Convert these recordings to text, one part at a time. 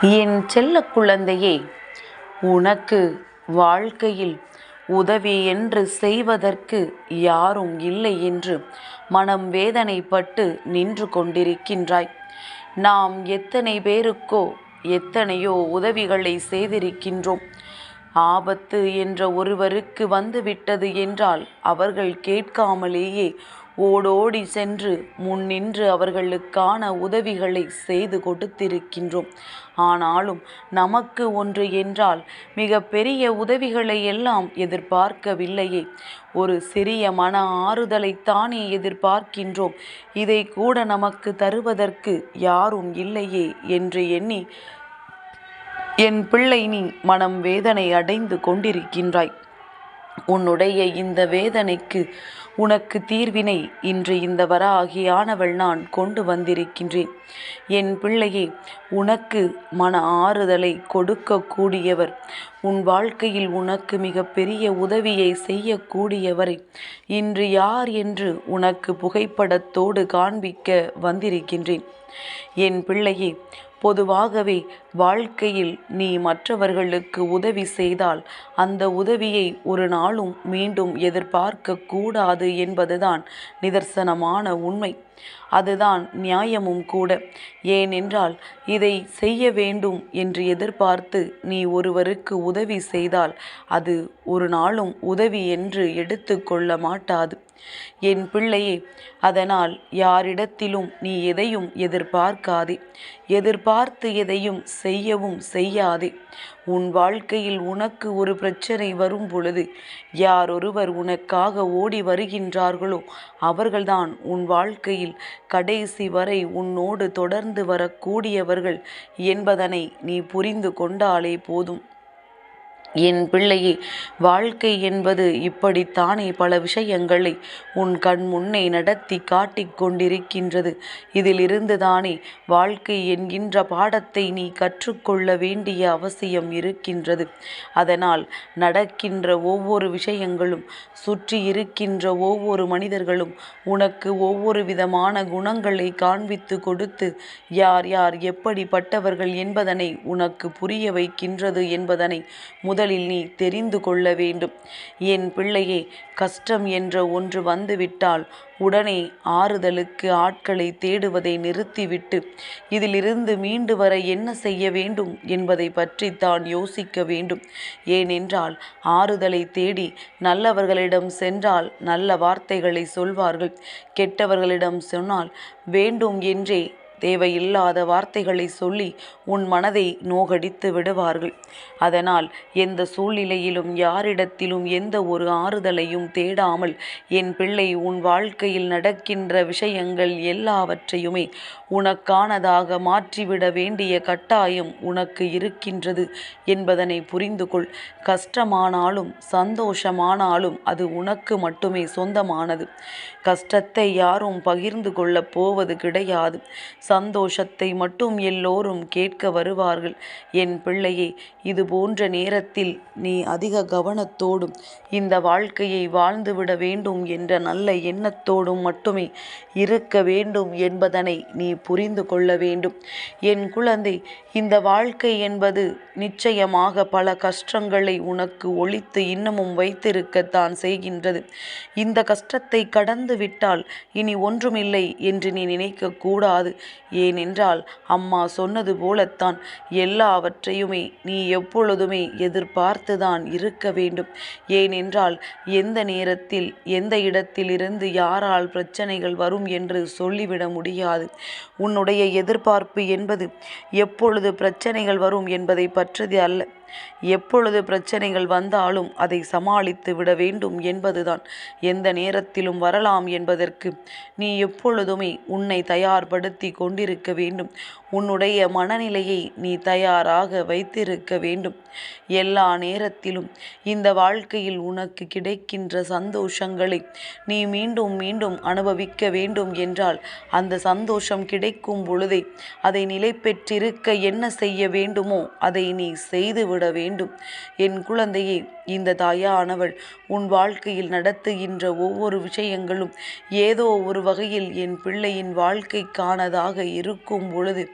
என் செல்ல குழந்தையே உனக்கு வாழ்க்கையில் உதவி என்று செய்வதற்கு யாரும் இல்லை என்று மனம் வேதனைப்பட்டு நின்று கொண்டிருக்கின்றாய். நாம் எத்தனை பேருக்கோ எத்தனையோ உதவிகளை செய்திருக்கின்றோம். ஆபத்து என்ற ஒருவருக்கு வந்துவிட்டது என்றால் அவர்கள் கேட்காமலேயே ஓடோடி சென்று முன்னின்று அவர்களுக்கான உதவிகளை செய்து கொடுத்திருக்கின்றோம். ஆனாலும் நமக்கு ஒன்று என்றால் மிக பெரிய உதவிகளை எல்லாம் எதிர்பார்க்கவில்லையே. ஒரு சிறிய மன ஆறுதலைத்தானே எதிர்பார்க்கின்றோம். இதை கூட நமக்கு தருவதற்கு யாரும் இல்லையே என்று எண்ணி என் பிள்ளை நீ மனம் வேதனை அடைந்து கொண்டிருக்கின்றாய். உன்னுடைய இந்த வேதனைக்கு உனக்கு தீர்வினை இன்று இந்த வராகியானவள் நான் கொண்டு வந்திருக்கின்றேன். என் பிள்ளையே உனக்கு மன ஆறுதலை கொடுக்கக்கூடியவர். உன் வாழ்க்கையில் உனக்கு மிக பெரிய உதவியை செய்யக்கூடியவரை. இன்று யார் என்று உனக்கு புகைப்படத்தோடு காண்பிக்க வந்திருக்கின்றேன். என் பிள்ளையே பொதுவாகவே வாழ்க்கையில் நீ மற்றவர்களுக்கு உதவி செய்தால் அந்த உதவியை ஒரு நாளும் மீண்டும் எதிர்பார்க்க கூடாது என்பதுதான் நிதர்சனமான உண்மை. அதுதான் நியாயமும் கூட. ஏனென்றால் இதை செய்ய வேண்டும் என்று எதிர்பார்த்து நீ ஒருவருக்கு உதவி செய்தால் அது ஒரு நாளும் உதவி என்று எடுத்துக்கொள்ள மாட்டாது. என் பிள்ளையே அதனால் யாரிடத்திலும் நீ எதையும் எதிர்பார்க்காதே. எதிர்பார்த்து எதையும் செய்யவும் செய்யாதே. உன் வாழ்க்கையில் உனக்கு ஒரு பிரச்சனை வரும் பொழுது யாரொருவர் உனக்காக ஓடி வருகின்றார்களோ அவர்கள்தான் உன் வாழ்க்கையில் கடைசி வரை உன்னோடு தொடர்ந்து வரக்கூடியவர்கள் என்பதனை நீ புரிந்து கொண்டாலே போதும். என் பிள்ளையே வாழ்க்கை என்பது இப்படித்தானே பல விஷயங்களை உன் கண் முன்னே நடத்தி காட்டிக் கொண்டிருக்கின்றது. இதிலிருந்து தானே வாழ்க்கை என்கின்ற பாடத்தை நீ கற்றுக்கொள்ள வேண்டிய அவசியம் இருக்கின்றது. அதனால் நடக்கின்ற ஒவ்வொரு விஷயங்களும் சுற்றி இருக்கின்ற ஒவ்வொரு மனிதர்களும் உனக்கு ஒவ்வொரு விதமான குணங்களை காண்பித்து கொடுத்து யார் யார் எப்படிப்பட்டவர்கள் என்பதனை உனக்கு புரிய வைக்கின்றது என்பதனை முதல் முதலில் நீ தெரிந்து கொள்ள வேண்டும். என் பிள்ளையே கஷ்டம் என்ற ஒன்று வந்துவிட்டால் உடனே ஆறுதலுக்கு ஆட்களை தேடுவதை நிறுத்திவிட்டு இதிலிருந்து மீண்டு வர என்ன செய்ய வேண்டும் என்பதை பற்றி தான் யோசிக்க வேண்டும். ஏனென்றால் ஆறுதலை தேடி நல்லவர்களிடம் சென்றால் நல்ல வார்த்தைகளை சொல்வார்கள். கெட்டவர்களிடம் சொன்னால் வேண்டும் என்றே தேவையில்லாத வார்த்தைகளை சொல்லி உன் மனதை நோகடித்து விடுவார்கள். அதனால் எந்த சூழ்நிலையிலும் யாரிடத்திலும் எந்த ஒரு ஆறுதலையும் தேடாமல் என் பிள்ளை உன் வாழ்க்கையில் நடக்கின்ற விஷயங்கள் எல்லாவற்றையுமே உனக்கானதாக மாற்றிவிட வேண்டிய கட்டாயம் உனக்கு இருக்கின்றது என்பதனை புரிந்து கொள் கஷ்டமானாலும் சந்தோஷமானாலும் அது உனக்கு மட்டுமே சொந்தமானது. கஷ்டத்தை யாரும் பகிர்ந்து கொள்ளப் போவது கிடையாது. சந்தோஷத்தை மட்டும் எல்லோரும் கேட்க வருவார்கள். என் பிள்ளையே இது போன்ற நேரத்தில் நீ அதிக கவனத்தோடும் இந்த வாழ்க்கையை வாழ்ந்துவிட வேண்டும் என்ற நல்ல எண்ணத்தோடும் மட்டுமே இருக்க வேண்டும் என்பதனை நீ புரிந்து கொள்ள வேண்டும். என் குழந்தை இந்த வாழ்க்கை என்பது நிச்சயமாக பல கஷ்டங்களை உனக்கு ஒழித்து இன்னமும் வைத்திருக்கத்தான் செய்கின்றது. இந்த கஷ்டத்தை கடந்து விட்டால் இனி ஒன்றுமில்லை என்று நீ நினைக்கக்கூடாது ஏனென்றால் அம்மா சொன்னது போலத்தான் எல்லாவற்றையுமே நீ எப்பொழுதுமே எதிர்பார்த்துதான் இருக்க வேண்டும். ஏனென்றால் எந்த நேரத்தில் எந்த இடத்திலிருந்து யாரால் பிரச்சனைகள் வரும் என்று சொல்லிவிட முடியாது. உன்னுடைய எதிர்பார்ப்பு என்பது எப்பொழுது பிரச்சனைகள் வரும் என்பதை பற்றது அல்ல. எப்பொழுது பிரச்சனைகள் வந்தாலும் அதை சமாளித்து விட வேண்டும் என்பதுதான். எந்த நேரத்திலும் வரலாம் என்பதற்கு நீ எப்பொழுதுமே உன்னை தயார்படுத்தி கொண்டிருக்க வேண்டும். உன்னுடைய மனநிலையை நீ தயாராக வைத்திருக்க வேண்டும். எல்லா நேரத்திலும் இந்த வாழ்க்கையில் உனக்கு கிடைக்கின்ற சந்தோஷங்களை நீ மீண்டும் மீண்டும் அனுபவிக்க வேண்டும் என்றால் அந்த சந்தோஷம் கிடைக்கும் பொழுதே அதை நிலை பெற்றிருக்க என்ன செய்ய வேண்டுமோ அதை நீ செய்து விட வேண்டும். என் குழந்தையே இந்த தாயானவள் உன் வாழ்க்கையில் நடத்துகின்ற ஒவ்வொரு விஷயங்களும் ஏதோ ஒரு வகையில் என் பிள்ளையின் வாழ்க்கைக்கானதாக இருக்கும் பொழுது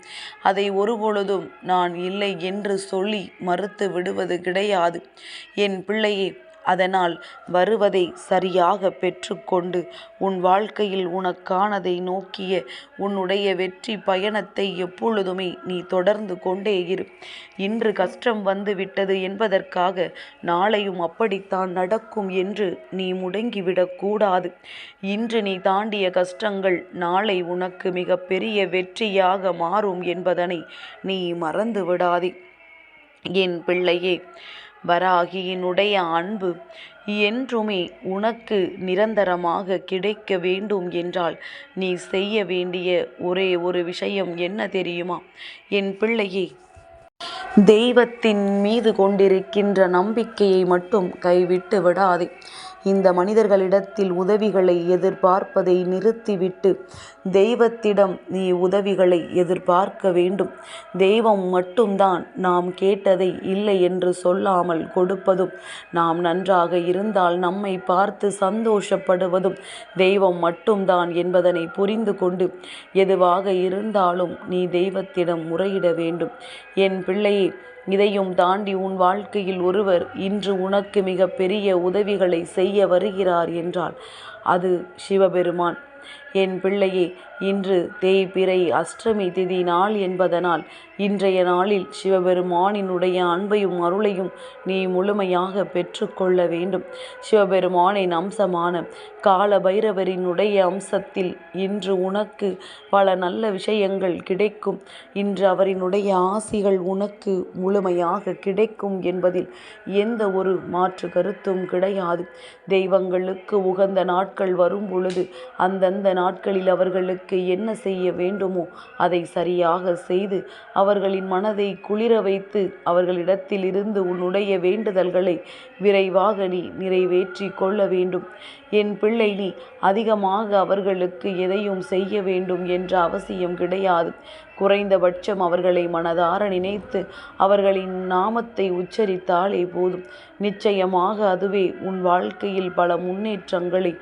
அதை ஒருபொழுதும் நான் இல்லை என்று சொல்லி மறுத்து விடுவது கிடையாது. என் பிள்ளையே அதனால் வருவதை சரியாக பெற்றுக்கொண்டு உன் வாழ்க்கையில் உனக்கானதை நோக்கிய உன்னுடைய வெற்றி பயணத்தை எப்பொழுதுமே நீ தொடர்ந்து கொண்டே இரு. இன்று கஷ்டம் வந்து விட்டது என்பதற்காக நாளையும் அப்படித்தான் நடக்கும் என்று நீ முடங்கிவிடக்கூடாது இன்று நீ தாண்டிய கஷ்டங்கள் நாளை உனக்கு மிக பெரிய வெற்றியாக மாறும் என்பதனை நீ மறந்து விடாதே என் பிள்ளையே வராகியினுடைய அன்பு என்றுமே உனக்கு நிரந்தரமாக கிடைக்க வேண்டும் என்றால் நீ செய்ய வேண்டிய ஒரே ஒரு விஷயம் என்ன தெரியுமா? என் பிள்ளையே தெய்வத்தின் மீது கொண்டிருக்கின்ற நம்பிக்கையை மட்டும் கைவிட்டு விடாதே. இந்த மனிதர்களிடத்தில் உதவிகளை எதிர்பார்ப்பதை நிறுத்திவிட்டு தெய்வத்திடம் நீ உதவிகளை எதிர்பார்க்க வேண்டும். தெய்வம் மட்டும்தான் நாம் கேட்டதை இல்லை என்று சொல்லாமல் கொடுப்பதும் நாம் நன்றாக இருந்தால் நம்மை பார்த்து சந்தோஷப்படுவதும் தெய்வம் மட்டும்தான் என்பதனை புரிந்து கொண்டு எதுவாக இருந்தாலும் நீ தெய்வத்திடம் முறையிட வேண்டும். என் பிள்ளையை இதையும் தாண்டி உன் வாழ்க்கையில் ஒருவர் இன்று உனக்கு மிக பெரிய உதவிகளை செய்ய வருகிறார் என்றால் அது சிவபெருமான். என் பிள்ளையே இன்று தேய்பிறை அஷ்டமி திதி நாள் என்பதனால் இன்றைய நாளில் சிவபெருமானினுடைய அன்பையும் அருளையும் நீ முழுமையாக பெற்றுக்கொள்ள வேண்டும். சிவபெருமானின் அம்சமான கால பைரவரினுடைய அம்சத்தில் இன்று உனக்கு பல நல்ல விஷயங்கள் கிடைக்கும். இன்று அவரினுடைய ஆசிகள் உனக்கு முழுமையாக கிடைக்கும் என்பதில் எந்த ஒரு மாற்று கருத்தும் கிடையாது. தெய்வங்களுக்கு உகந்த நாட்கள் வரும் பொழுது அந்த கடந்த நாட்களில் அவர்களுக்கு அவர்களுக்கு என்ன செய்ய வேண்டுமோ அதை சரியாக செய்து அவர்களின் மனதை குளிர வைத்து அவர்களிடத்தில் இருந்து உன்னுடைய வேண்டுதல்களை விரைவாக நீ நிறைவேற்றி கொள்ள வேண்டும். என் பிள்ளை நீ அதிகமாக அவர்களுக்கு எதையும் செய்ய வேண்டும் என்ற அவசியம் கிடையாது. குறைந்தபட்சம் அவர்களை மனதார நினைத்து அவர்களின் நாமத்தை உச்சரித்தாலே போதும். நிச்சயமாக அதுவே உன் வாழ்க்கையில் பல முன்னேற்றங்களை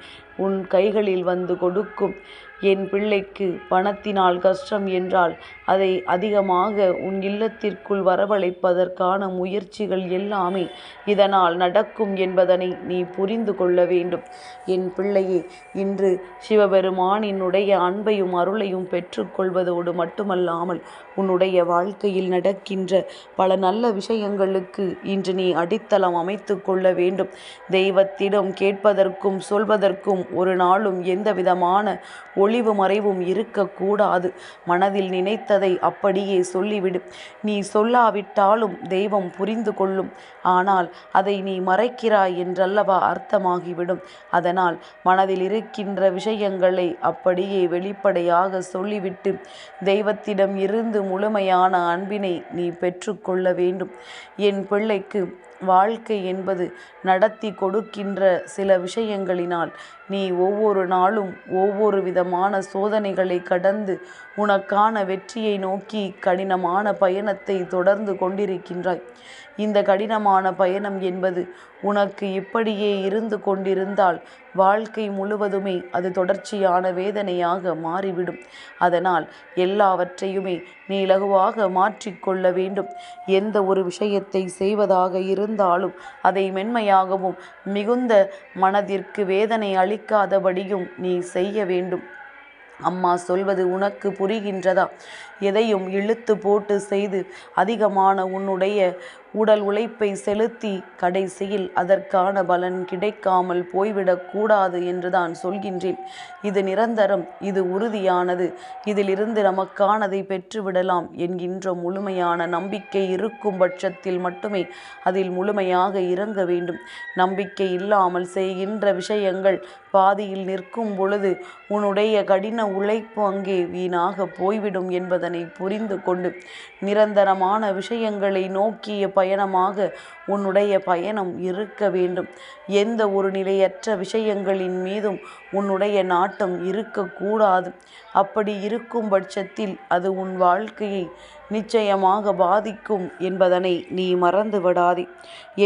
உன் கைகளில் வந்து கொடுக்கும். என் பிள்ளைக்கு பணத்தினால் கஷ்டம் என்றால் அதை அதிகமாக உன் இல்லத்திற்குள் வரவழைப்பதற்கான முயற்சிகள் எல்லாமே இதனால் நடக்கும் என்பதனை நீ புரிந்து கொள்ள வேண்டும். என் பிள்ளையே இன்று சிவபெருமானினுடைய அன்பையும் அருளையும் பெற்றுக்கொள்வதோடு மட்டுமல்லாமல் உன்னுடைய வாழ்க்கையில் நடக்கின்ற பல நல்ல விஷயங்களுக்கு இன்று நீ அடித்தளம் அமைத்து கொள்ள வேண்டும். தெய்வத்திடம் கேட்பதற்கும் சொல்வதற்கும் ஒரு நாளும் எந்த விதமான ஒளிவு மறைவும் இருக்கக்கூடாது. மனதில் நினைத்ததை அப்படியே சொல்லிவிடு. நீ சொல்லாவிட்டாலும் தெய்வம் புரிந்து கொள்ளும். ஆனால் அதை நீ மறைக்கிறாய் என்றல்லவா அர்த்தமாகிவிடும். அதனால் மனதில் இருக்கின்ற விஷயங்களை அப்படியே வெளிப்படையாக சொல்லிவிட்டு தெய்வத்திடம் இருந்து முழுமையான அன்பினை நீ பெற்றுக்கொள்ள வேண்டும். என் பிள்ளைக்கு வாழ்க்கை என்பது நடத்தி கொடுக்கின்ற சில விஷயங்களினால் நீ ஒவ்வொரு நாளும் ஒவ்வொரு விதமான சோதனைகளை கடந்து உனக்கான வெற்றியை நோக்கி கடினமான பயணத்தை தொடர்ந்து கொண்டிருக்கின்றாய். இந்த கடினமான பயணம் என்பது உனக்கு இப்படியே இருந்து கொண்டிருந்தால் வாழ்க்கை முழுவதுமே அது தொடர்ச்சியான வேதனையாக மாறிவிடும். அதனால் எல்லாவற்றையுமே நீ இலகுவாக மாற்றிக்கொள்ள வேண்டும். எந்த ஒரு விஷயத்தை செய்வதாக இருந்தாலும் அதை மென்மையாகவும் மிகுந்த மனதிற்கு வேதனை அளி நினைக்காதபடியும் நீ செய்ய வேண்டும். அம்மா சொல்வது உனக்கு புரிகின்றதா? எதையும் இழுத்து போட்டு செய்து அதிகமான உன்னுடைய உடல் உழைப்பை செலுத்தி கடைசியில் அதற்கான பலன் கிடைக்காமல் போய்விடக்கூடாது என்று தான் சொல்கின்றேன். இது நிரந்தரம் இது உறுதியானது. இதிலிருந்து நமக்கானதை பெற்றுவிடலாம் என்கின்ற முழுமையான நம்பிக்கை இருக்கும் பட்சத்தில் மட்டுமே அதில் முழுமையாக இறங்க வேண்டும். நம்பிக்கை இல்லாமல் செய்கின்ற விஷயங்கள் பாதியில் நிற்கும் பொழுது உன்னுடைய கடின உழைப்பு அங்கே வீணாக போய்விடும் என்பதனை புரிந்து கொண்டு நிரந்தரமான விஷயங்களை நோக்கிய பயணமாக உன்னுடைய பயணம் இருக்க வேண்டும். எந்த ஒரு நிலையற்ற விஷயங்களின் மீதும் உன்னுடைய நாட்டம் இருக்கக்கூடாது. அப்படி இருக்கும் பட்சத்தில் அது உன் வாழ்க்கையை நிச்சயமாக பாதிக்கும் என்பதனை நீ மறந்து விடாதே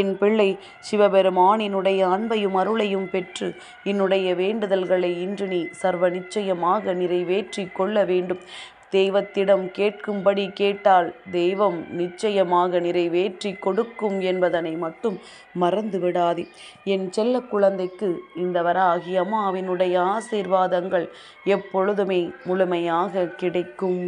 என் பிள்ளை சிவபெருமானினுடைய அன்பையும் அருளையும் பெற்று என்னுடைய வேண்டுதல்களை இன்று நீ சர்வ நிச்சயமாக நிறைவேற்றி கொள்ள வேண்டும். தெய்வத்திடம் கேட்கும்படி கேட்டால் தெய்வம் நிச்சயமாக நிறைவேற்றி கொடுக்கும் என்பதனை மட்டும் மறந்து விடாதே என் செல்ல குழந்தைக்கு இந்த வராகி அம்மாவினுடைய ஆசீர்வாதங்கள் எப்பொழுதுமே முழுமையாக கிடைக்கும்.